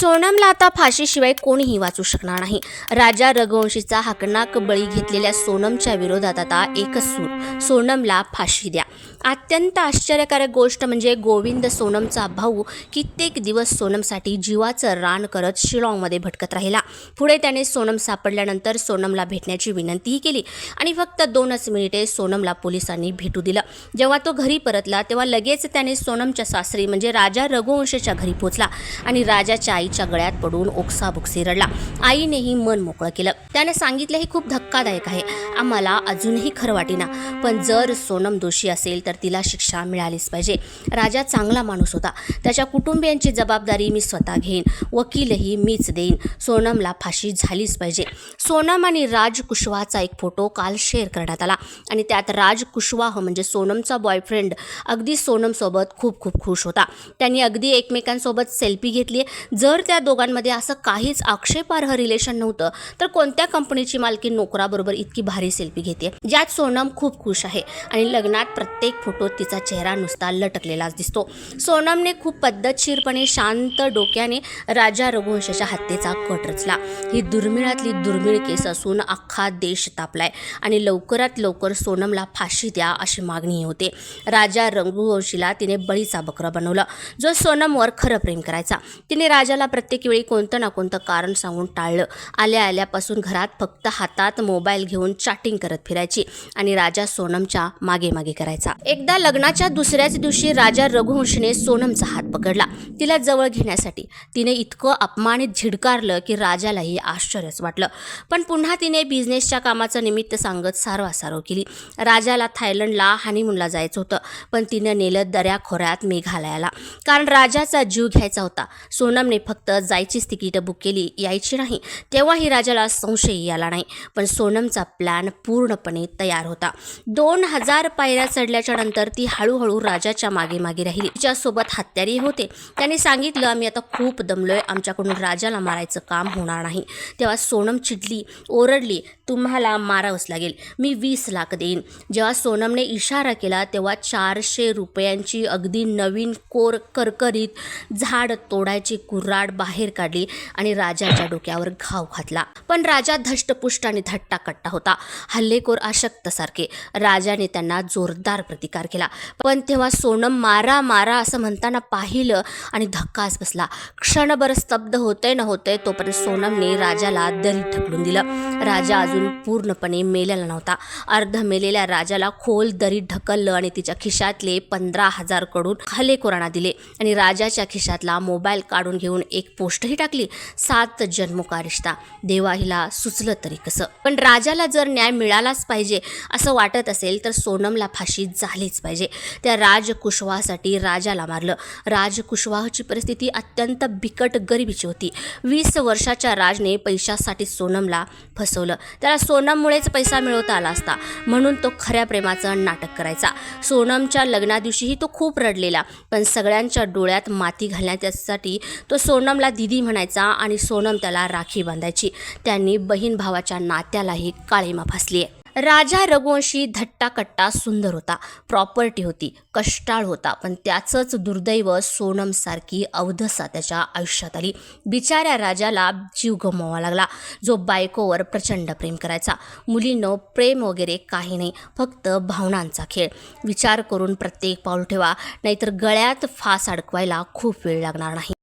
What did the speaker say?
सोनमला आता फाशीशिवाय कोणीही वाचू शकणार नाही. राजा रघुवंशीचा हाकनाक बळी घेतलेल्या सोनमच्या विरोधात आता एकच सूर. सोनमला फाशी द्या. अत्यंत आश्चर्यकारक गोष्ट म्हणजे गोविंद सोनमचा भाऊ कित्येक दिवस सोनमसाठी जीवाचं रान करत शिलाँगमध्ये भटकत राहिला. पुढे त्याने सोनम सापडल्यानंतर सोनमला भेटण्याची विनंतीही केली आणि फक्त दोनच मिनिटे सोनमला पोलिसांनी भेटू दिलं. जेव्हा तो घरी परतला तेव्हा लगेच त्याने सोनमच्या सासरी म्हणजे राजा रघुवंशीच्या घरी पोचला आणि राजाच्या आईच्या गळ्यात पडून ओक्साबुक्सी रडला. आईनेही मन मोकळं केलं. त्याने सांगितलं हे खूप धक्कादायक आहे. आम्हाला अजूनही खरं वाटेना. पण जर सोनम दोषी असेल तर तिला शिक्षा मिळालीच पाहिजे. राजा चांगला माणूस होता. त्याच्या कुटुंबियांची जबाबदारी मी स्वतः घेईन. वकीलही मीच देईन. सोनमला फाशी झालीच पाहिजे. सोनम आणि राज कुशवाहाचा एक फोटो काल शेअर करण्यात आला. आणि त्यात राज कुशवाह म्हणजे सोनमचा बॉयफ्रेंड अगदी सोनमसोबत खूप खूप खुश होता. त्यांनी अगदी एकमेकांसोबत सेल्फी घेतली जर त्या दोघांमध्ये असं काहीच आक्षेपार्ह रिलेशन नव्हतं. तर कोणत्या कंपनीची मालकी नोकराबरोबर इतकी भारी सेल्फी घेते? ज्यात सोनम खूप खुश आहे आणि लग्नात प्रत्येक फोटोत तिचा चेहरा नुसता लटकलेलाच दिसतो. सोनमने खूप पद्धतशीरपणे शांत डोक्याने राजा रघुवंशाच्या हत्येचा कट रचला. ही दुर्मिळातली दुर्मिळ केस असून अख्खा देश तापलाय आणि लवकरात लवकर सोनमला फाशी द्या अशी मागणी होते. राजा रघुवंशीला तिने बळीचा बकरा बनवला. जो सोनमवर खरं प्रेम करायचा. तिने राजाला प्रत्येक वेळी कोणतं ना कोणतं कारण सांगून टाळलं. आल्या आल्यापासून घरात फक्त हातात मोबाईल घेऊन चॅटिंग करत फिरायची आणि राजा सोनमच्या मागे मागे करायचा. एकदा लग्नाच्या दुसऱ्याच दिवशी राजा रघुवंशने सोनमचा हात पकडला. तिला जवळ घेण्यासाठी तिने इतकं अपमानित झिडकारलं की राजालाही आश्चर्यच वाटलं. पण पुन्हा तिने बिझनेसच्या कामाचं निमित्त सांगत सारवासारव केली. राजाला थायलंडला हनीमूनला जायचं होतं पण तिनं नेलं दऱ्याखोऱ्यात मेघालयाला. कारण राजाचा जीव घ्यायचा होता. सोनमने फक्त जायचीच तिकीटं बुक केली यायची नाही तेव्हाही राजाला संशयही आला नाही. पण सोनमचा प्लॅन पूर्णपणे तयार होता. दोन हजार पायऱ्या चढल्याच्या नंतर ती हळूहळू राजाच्या मागे मागे राहिली. तिच्यासोबत हत्यारी होते. त्यांनी सांगितलं आम्ही आता खूप दमलोय. आमच्याकडून राजाला मारायचं काम होणार नाही. तेव्हा सोनम चिडली ओरडली तुम्हाला मारावंच लागेल. मी वीस लाख देईन. जेव्हा सोनमने इशारा केला तेव्हा चारशे रुपयांची अगदी नवीन कोर करकरीत झाड तोडायची कुऱ्हाड बाहेर काढली आणि राजाच्या डोक्यावर घाव घातला. पण राजा धष्टपुष्ट आणि धट्टाकट्टा होता. हल्लेखोर अशक्तसारखे. राजाने त्यांना जोरदार प्रतिकार केला. पण तेव्हा सोनम मारा मारा असं म्हणताना पाहिलं आणि धक्काच बसला. क्षणभर स्तब्ध होतंय न होतंय तोपर्यंत सोनमने राजाला दरी ढकलून दिलं. राजा अजून पूर्णपणे मेलेला नव्हता. अर्ध मेलेल्या राजाला खोल दरीत ढकललं आणि तिच्या खिशातले पंधरा हजारकडून हल्लेखोरांना दिले आणि राजाच्या खिशातला मोबाईल काढून घेऊन एक पोस्टही टाकली. सात जन्मो का रिश्ता. देवा हिला सुचलं तरी कसं? पण राजाला जर न्याय मिळालाच पाहिजे असं वाटत असेल तर सोनमला फाशी झालीच पाहिजे. त्या राजकुशवाहासाठी राजाला मारलं. राजकुशवाहाची परिस्थिती अत्यंत बिकट गरिबीची होती. वीस वर्षाच्या राजने पैशासाठी सोनमला फसवलं. त्याला सोनममुळेच पैसा मिळवता आला असता. म्हणून तो खऱ्या प्रेमाचं नाटक करायचा. सोनमच्या लग्नादिवशीही तो खूप रडलेला. पण सगळ्यांच्या डोळ्यात माती घालण्यासाठी तो सोनमला दिदी म्हणायचा आणि सोनम त्याला राखी बांधायची. त्यांनी बहीण भावाच्या नात्यालाही काळीमा फासली आहे राजा रघुवंशी धट्टाकट्टा सुंदर होता. प्रॉपर्टी होती कष्टाळ होता पण त्याचंच दुर्दैव सोनमसारखी अवधसा त्याच्या आयुष्यात आली. बिचाऱ्या राजाला जीव गमवावा लागला. जो बायकोवर प्रचंड प्रेम करायचा. मुलीनं प्रेम वगैरे काही नाही फक्त भावनांचा खेळ. विचार करून प्रत्येक पाऊल ठेवा नाहीतर गळ्यात फास अडकवायला खूप वेळ लागणार नाही.